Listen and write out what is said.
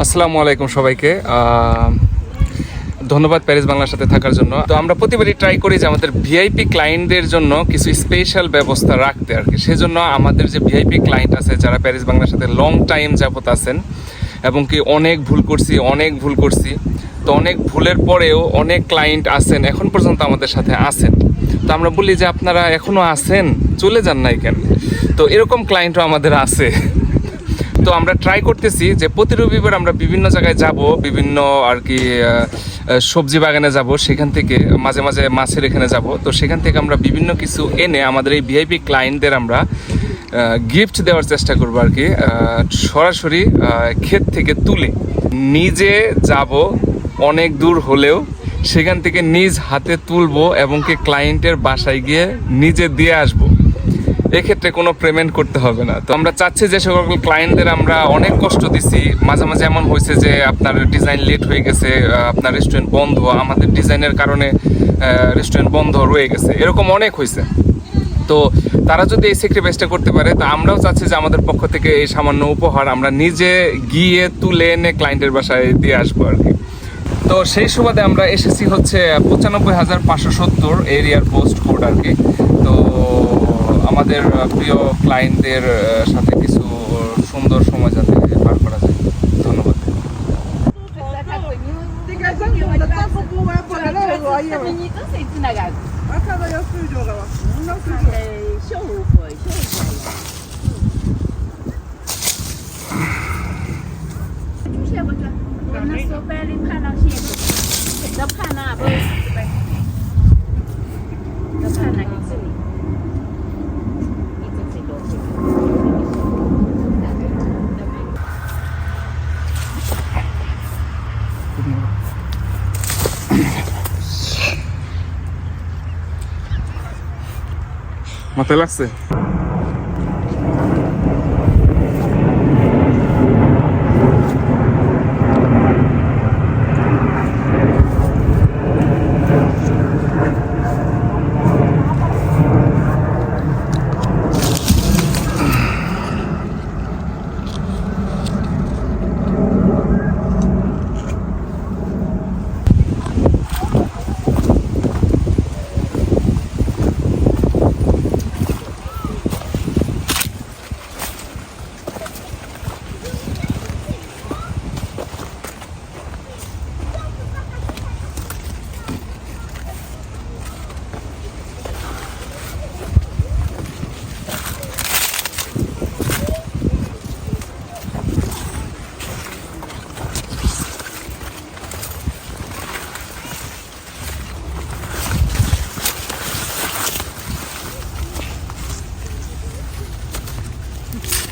আসসালামু আলাইকুম সবাইকে। ধন্যবাদ প্যারিস বাংলার সাথে থাকার জন্য। তো আমরা প্রতিবারই ট্রাই করি যে আমাদের ভিআইপি ক্লায়েন্টদের জন্য কিছু স্পেশাল ব্যবস্থা রাখতে আর কি। সেজন্য আমাদের যে ভিআইপি ক্লায়েন্ট আছে, যারা প্যারিস বাংলার সাথে লং টাইম যাবত আছেন, এবং কি অনেক ভুল করছি, অনেক ভুল করছি, তো অনেক ভুলের পরেও অনেক ক্লায়েন্ট আছেন, এখন পর্যন্ত আমাদের সাথে আছেন। তো আমরা বলি যে আপনারা এখনও আছেন, চলে যান নাই কেন? তো এরকম ক্লায়েন্টও আমাদের আছে। তো আমরা ট্রাই করতেছি যে প্রতি রবিবার আমরা বিভিন্ন জায়গায় যাব, বিভিন্ন আর কি সবজি বাগানে যাব, সেখান থেকে মাঝে মাঝে মাছের এখানে যাব। তো সেখান থেকে আমরা বিভিন্ন কিছু এনে আমাদের এই ভিআইপি ক্লায়েন্টদের আমরা গিফট দেওয়ার চেষ্টা করব আর কি সরাসরি ক্ষেত থেকে তুলে নিজে যাব অনেক দূর হলেও সেখান থেকে নিজ হাতে তুলবো এবং কি ক্লায়েন্টের বাসায় গিয়ে নিজে দিয়ে আসব। এক্ষেত্রে কোনো পেমেন্ট করতে হবে না। তো আমরা চাচ্ছি যে সকল ক্লায়েন্টদের আমরা অনেক কষ্ট দিছি। মাঝে মাঝে এমন হয়েছে যে আপনার ডিজাইন লেট হয়ে গেছে আপনার রেস্টুরেন্ট বন্ধ, আমাদের ডিজাইনের কারণে রেস্টুরেন্ট বন্ধ রয়ে গেছে। এরকম অনেক হয়েছে। তো তারা যদি এই স্যাক্রিফাইসটা করতে পারে, তো আমরাও চাচ্ছি যে আমাদের পক্ষ থেকে এই সামান্য উপহার আমরা নিজে গিয়ে তুলে এনে ক্লায়েন্টের বাসায় দিয়ে আসব আর কি। তো সেই সুবাদে আমরা এসেছি হচ্ছে পঁচানব্বই হাজার পাঁচশো সত্তর এরিয়ার পোস্ট কোড আর কি। তো আমাদের প্রিয় ক্লায়েন্টদের সাথে কিছু সুন্দর সময় যাতে পার করা যায়। ধন্যবাদ। Não, não মাথায় লাগছে? Oops.